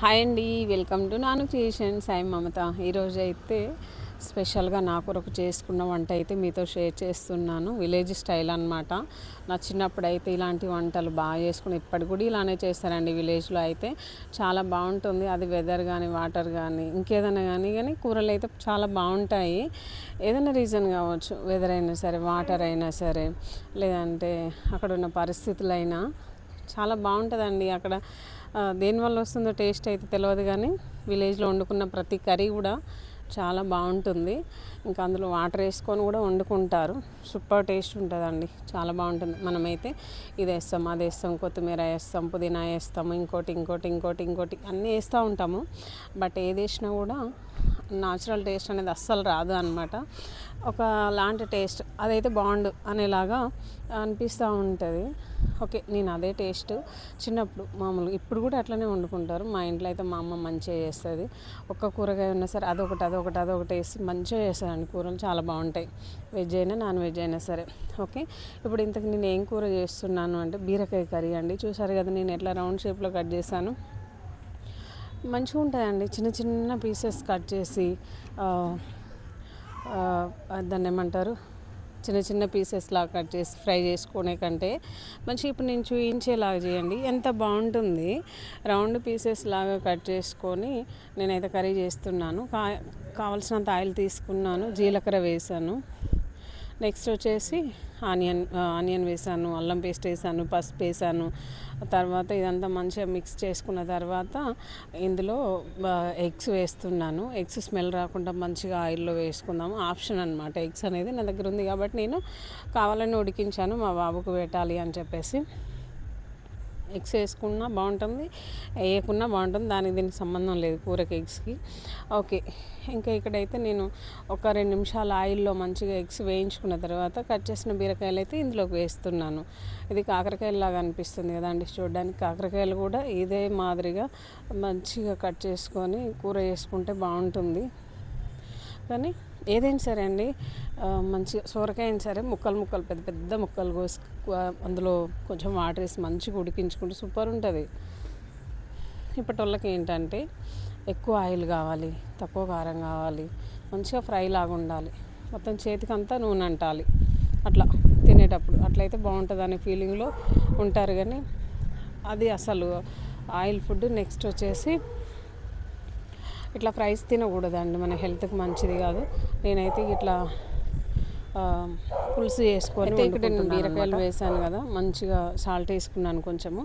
Hi అండి welcome to Nanu creation. Sai Mamata. ఈరోజు అయితే స్పెషల్గా నా కొరకు చేసుకున్న వంట అయితే మీతో షేర్ చేస్తున్నాను. విలేజ్ స్టైల్ అనమాట నా చిన్నప్పుడు అయితే ఇలాంటి వంటలు బాగా చేసుకుని ఇప్పటికి కూడా ఇలానే చేస్తారండి విలేజ్లో అయితే. చాలా బాగుంటుంది. అది వెదర్ కానీ వాటర్ కానీ ఇంకేదైనా కానీ కానీ కూరలు అయితే చాలా బాగుంటాయి. ఏదైనా రీజన్ కావచ్చు వెదర్ అయినా సరే వాటర్ అయినా సరే లేదంటే అక్కడ ఉన్న పరిస్థితులైనా చాలా బాగుంటుందండి. అక్కడ దేనివల్ల వస్తుందో టేస్ట్ అయితే తెలియదు కానీ విలేజ్లో వండుకున్న ప్రతి కర్రీ కూడా చాలా బాగుంటుంది. ఇంకా అందులో వాటర్ వేసుకొని కూడా వండుకుంటారు. సూపర్ టేస్ట్ ఉంటుందండి. చాలా బాగుంటుంది. మనమైతే ఇది వేస్తాం అది వేస్తాం కొత్తిమీర వేస్తాం పుదీనా వేస్తాము ఇంకోటి ఇంకోటి ఇంకోటి ఇంకోటి అన్నీ వేస్తూ ఉంటాము. బట్ ఏది వేసినా కూడా నాచురల్ టేస్ట్ అనేది అస్సలు రాదు అనమాట ఒక లాంటి టేస్ట్ అదైతే బాగుండు అనేలాగా అనిపిస్తూ ఉంటుంది. ఓకే నేను అదే టేస్ట్ చిన్నప్పుడు మామూలుగా ఇప్పుడు కూడా అట్లనే వండుకుంటారు. మా ఇంట్లో అయితే మా అమ్మ మంచిగా చేస్తుంది. ఒక్క కూరగాయ ఉన్నా సరే అదొకటి అదొకటి అదొకటి వేసి మంచిగా చేస్తారండి కూరలు చాలా బాగుంటాయి. వెజ్ అయినా నాన్ వెజ్ అయినా సరే. ఓకే ఇప్పుడు ఇంతకు నేను ఏం కూర చేస్తున్నాను అంటే బీరకాయ కర్రీ అండి. చూసారు కదా నేను ఎట్లా రౌండ్ షేప్లో కట్ చేశాను. మంచిగా ఉంటుందండి చిన్న చిన్న పీసెస్ కట్ చేసి దాన్ని ఏమంటారు? చిన్న చిన్న పీసెస్ లాగా కట్ చేసి ఫ్రై చేసుకునే కంటే మంచిగా ఇప్పుడు నేను చూయించేలాగా చేయండి. ఎంత బాగుంటుంది. రౌండ్ పీసెస్ లాగా కట్ చేసుకొని నేనైతే కర్రీ చేస్తున్నాను. కా కావలసినంత ఆయిల్ తీసుకున్నాను. జీలకర్ర వేసాను. నెక్స్ట్ వచ్చేసి ఆనియన్ ఆనియన్ వేసాను అల్లం పేస్ట్ వేసాను పసుపు వేసాను. తర్వాత ఇదంతా మంచిగా మిక్స్ చేసుకున్న తర్వాత ఇందులో ఎగ్స్ వేస్తున్నాను. ఎగ్స్ స్మెల్ రాకుండా మంచిగా ఆయిల్లో వేసుకుందాము. ఆప్షన్ అనమాట ఎగ్స్ అనేది నా దగ్గర ఉంది కాబట్టి నేను కావాలని ఉడికించాను మా బాబుకు పెట్టాలి అని చెప్పేసి. ఎగ్స్ వేసుకున్నా బాగుంటుంది వేయకున్నా బాగుంటుంది దానికి దీనికి సంబంధం లేదు కూరకి ఎగ్స్కి. ఓకే ఇంకా ఇక్కడైతే నేను ఒక రెండు నిమిషాలు ఆయిల్లో మంచిగా ఎగ్స్ వేయించుకున్న తర్వాత కట్ చేసిన బీరకాయలు అయితే ఇందులోకి వేస్తున్నాను. ఇది కాకరకాయలాగా అనిపిస్తుంది కదండి చూడడానికి. కాకరకాయలు కూడా ఇదే మాదిరిగా మంచిగా కట్ చేసుకొని కూర చేసుకుంటే బాగుంటుంది. కానీ ఏదైనా సరే అండి మంచిగా సొరకాయ అయినా సరే ముక్కలు ముక్కలు పెద్ద పెద్ద ముక్కలు కోసి అందులో కొంచెం వాటర్ వేసి మంచిగా ఉడికించుకుంటే సూపర్ ఉంటుంది. ఇప్పటి వాళ్ళకి ఏంటంటే ఎక్కువ ఆయిల్ కావాలి తక్కువ కారం కావాలి మంచిగా ఫ్రై లాగా ఉండాలి. మొత్తం చేతికంతా నూనె అంటాలి. అట్లా తినేటప్పుడు అట్లయితే బాగుంటుంది అనే ఫీలింగ్లో ఉంటారు కానీ అది అసలు ఆయిల్ ఫుడ్ నెక్స్ట్ వచ్చేసి ఇట్లా ఫ్రైస్ తినకూడదండి మన హెల్త్కి మంచిది కాదు. నేనైతే ఇట్లా పులుసు అయితే ఇక్కడ నేను బీరకాయలు వేసాను కదా మంచిగా సాల్ట్ వేసుకున్నాను కొంచెము.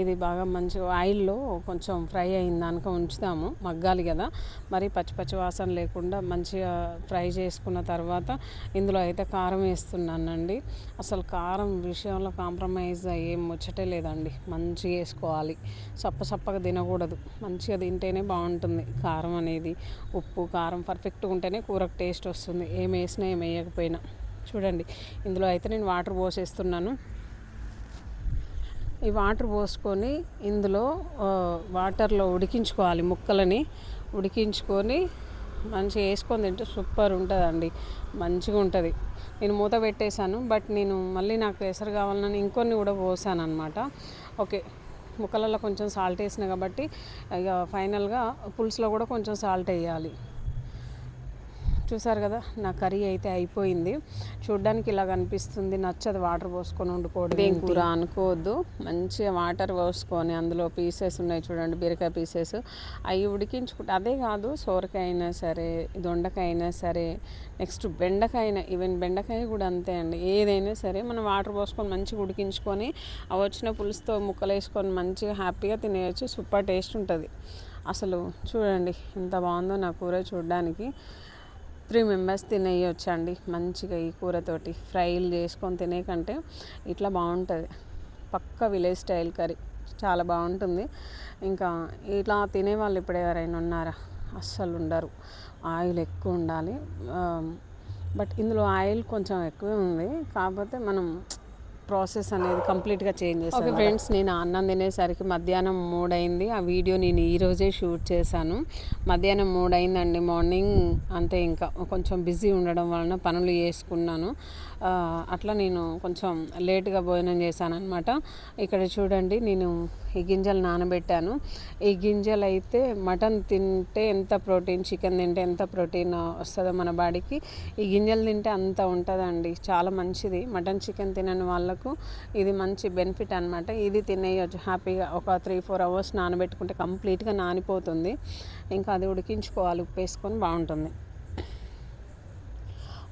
ఇది బాగా మంచిగా ఆయిల్లో కొంచెం ఫ్రై అయిన దానిక ఉంచుతాము మగ్గాలి కదా. మరి పచ్చి పచ్చి వాసన లేకుండా మంచిగా ఫ్రై చేసుకున్న తర్వాత ఇందులో అయితే కారం వేస్తున్నానండి. అసలు కారం విషయంలో కాంప్రమైజ్ ఏం ముచ్చటే లేదండి మంచిగా వేసుకోవాలి. సప్ప సప్పగా తినకూడదు మంచిగా తింటేనే బాగుంటుంది కారం అనేది. ఉప్పు కారం పర్ఫెక్ట్గా ఉంటేనే కూరకు టేస్ట్ వస్తుంది ఏం వేసినా ఏం వేయకపోయినా. చూడండి. ఇందులో అయితే నేను వాటర్ పోసేస్తున్నాను. ఈ వాటర్ పోసుకొని ఇందులో వాటర్లో ఉడికించుకోవాలి ముక్కలని. ఉడికించుకొని మంచిగా వేసుకొని తింటే సూపర్ ఉంటుందండి. మంచిగా ఉంటుంది. నేను మూత పెట్టేశాను బట్ నేను మళ్ళీ నాకు ఎసరు కావాలని ఇంకొన్ని కూడా పోసాను అనమాట ఓకే ముక్కలలో కొంచెం సాల్ట్ వేసిన కాబట్టి ఇక ఫైనల్గా పులుసులో కూడా కొంచెం సాల్ట్ వేయాలి. చూసారు కదా నా కర్రీ అయితే అయిపోయింది. చూడ్డానికి ఇలా కనిపిస్తుంది. నచ్చదు వాటర్ పోసుకొని వండుకోవడం ఏం కూర అనుకోవద్దు. మంచిగా వాటర్ పోసుకొని అందులో పీసెస్ ఉన్నాయి చూడండి బీరకాయ పీసెస్. అవి ఉడికించుకుంటే అదే కాదు సోరకాయ అయినా సరే దొండకాయ అయినా సరే నెక్స్ట్ బెండకాయ అయినా ఈవెన్ బెండకాయ కూడా అంతే అండి. ఏదైనా సరే మనం వాటర్ పోసుకొని మంచిగా ఉడికించుకొని ఆ వచ్చిన పులుసుతో ముక్కలు వేసుకొని మంచిగా హ్యాపీగా తినేయచ్చు. సూపర్ టేస్ట్ ఉంటుంది. అసలు చూడండి ఎంత బాగుందో నా కూర చూడడానికి. త్రీ మెంబర్స్ తినేయొచ్చండి మంచిగా ఈ కూరతోటి. ఫ్రైలు చేసుకొని తినే కంటే ఇట్లా బాగుంటుంది. పక్క విలేజ్ స్టైల్ కర్రీ చాలా బాగుంటుంది. ఇంకా ఇట్లా తినే వాళ్ళు ఇప్పుడు ఎవరైనా ఉన్నారా? అస్సలు ఉండరు. ఆయిల్ ఎక్కువ ఉండాలి. బట్ ఇందులో ఆయిల్ కొంచెం ఎక్కువే ఉంది. కాకపోతే మనం ప్రాసెస్ అనేది కంప్లీట్గా చేంజ్ ఓకే ఫ్రెండ్స్ నేను అన్నం తినేసరికి మధ్యాహ్నం మూడు అయింది ఆ వీడియో నేను ఈరోజే షూట్ చేశాను. మధ్యాహ్నం మూడు అయిందండి మార్నింగ్ అంతే ఇంకా. కొంచెం బిజీ ఉండడం వలన పనులు చేసుకున్నాను. అట్లా నేను కొంచెం లేట్గా భోజనం చేశాను అనమాట ఇక్కడ చూడండి నేను ఈ గింజలు నానబెట్టాను. ఈ గింజలు అయితే మటన్ తింటే ఎంత ప్రోటీన్ చికెన్ తింటే ఎంత ప్రోటీన్ వస్తుందో మన బాడీకి. ఈ గింజలు తింటే అంత ఉంటుందండి. చాలా మంచిది. మటన్ చికెన్ తినని వాళ్ళకు ఇది మంచి బెనిఫిట్ అనమాట ఇది తినేయచ్చు. హ్యాపీగా ఒక త్రీ ఫోర్ అవర్స్ నానబెట్టుకుంటే కంప్లీట్గా నానిపోతుంది. ఇంకా అది ఉడికించుకోవాలి. ఉప్పు వేసుకొని బాగుంటుంది.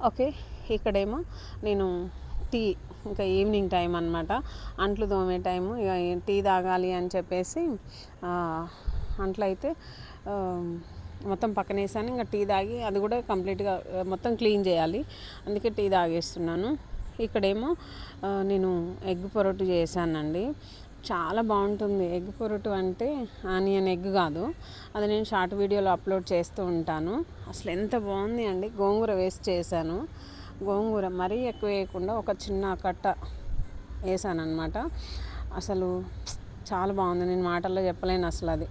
ఓకే. ఇక్కడేమో నేను టీ ఇంకా ఈవినింగ్ టైం అనమాట అంట్లు తోమే టైము ఇక టీ తాగాలి అని చెప్పేసి అంట్లయితే మొత్తం పక్కన వేసాను. ఇంకా టీ తాగి అది కూడా కంప్లీట్గా మొత్తం క్లీన్ చేయాలి. అందుకే టీ తాగేస్తున్నాను. ఇక్కడేమో నేను ఎగ్ పొరటు చేశానండి. చాలా బాగుంటుంది. ఎగ్ పొరటు అంటే ఆనియన్ ఎగ్ కాదు. అది నేను షార్ట్ వీడియోలో అప్లోడ్ చేస్తూ ఉంటాను. అసలు ఎంత బాగుంది అండి. గోంగూర వేసి చేశాను. గోంగూర మరీ ఎక్కువ వేయకుండా ఒక చిన్న కట్ట వేసానమాట అసలు చాలా బాగుంది. నేను మాటల్లో చెప్పలేను అసలు అది.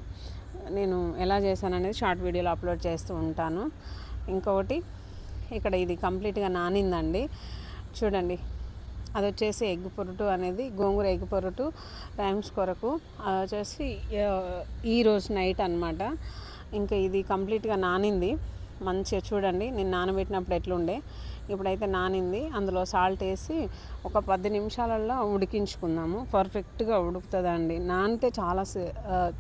నేను ఎలా చేశాననేది షార్ట్ వీడియోలో అప్లోడ్ చేస్తూ ఉంటాను. ఇంకొకటి ఇక్కడ ఇది కంప్లీట్గా నానిందండి. చూడండి అది వచ్చేసి ఎగ్ పొరుటు అనేది గోంగూర ఎగ్ పొరుటు టైమ్స్ కొరకు. అది వచ్చేసి ఈరోజు ఈ రోజు నైట్ అనమాట ఇంకా ఇది కంప్లీట్గా నానింది. మంచిగా చూడండి. నేను నానబెట్టినప్పుడు ఎట్లుండే ఇప్పుడైతే నానింది. అందులో సాల్ట్ వేసి ఒక పది నిమిషాలలో ఉడికించుకుందాము. పర్ఫెక్ట్గా ఉడుకుతుందండి. నానితే చాలా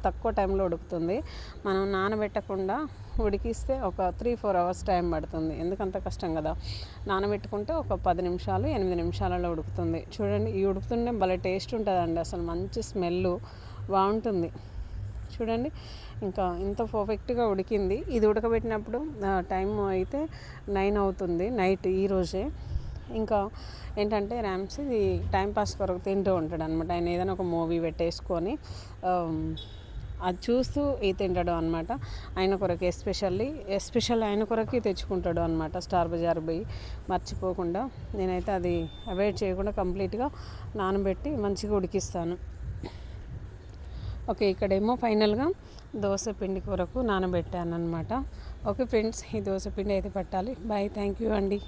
తక్కువ టైంలో ఉడుకుతుంది. మనం నానబెట్టకుండా ఉడికిస్తే ఒక త్రీ ఫోర్ అవర్స్ టైం పడుతుంది. ఎందుకంత కష్టం కదా? నానబెట్టుకుంటే ఒక పది నిమిషాలు ఎనిమిది నిమిషాలలో ఉడుకుతుంది. చూడండి ఈ ఉడుకుతుంటే భలే టేస్ట్ ఉంటుందండి. అసలు మంచి స్మెల్ బాగుంటుంది. చూడండి. ఇంకా ఇంత పర్ఫెక్ట్గా ఉడికింది. ఇది ఉడకబెట్టినప్పుడు టైం అయితే నైన్ అవుతుంది నైట్ ఈరోజే ఇంకా ఏంటంటే ర్యామ్స్ ఇది టైం పాస్ కొరకు తింటూ ఉంటాడు అనమాట ఆయన ఏదైనా ఒక మూవీ పెట్టేసుకొని అది చూస్తూ ఈ తింటాడు అనమాట ఆయన కొరకు ఎస్పెషల్లీ ఎస్పెషల్ ఆయన కొరకే తెచ్చుకుంటాడు అనమాట స్టార్ బజార్ పోయి. మర్చిపోకుండా నేనైతే అది అవాయిడ్ చేయకుండా కంప్లీట్గా నానబెట్టి మంచిగా ఉడికిస్తాను. ఓకే ఇక్కడేమో ఫైనల్గా దోశ పిండి కొరకు నానబెట్టాను అనమాట ఓకే ఫ్రెండ్స్ ఈ దోశ పిండి అయితే పట్టాలి. బాయ్ థ్యాంక్ యూ అండి.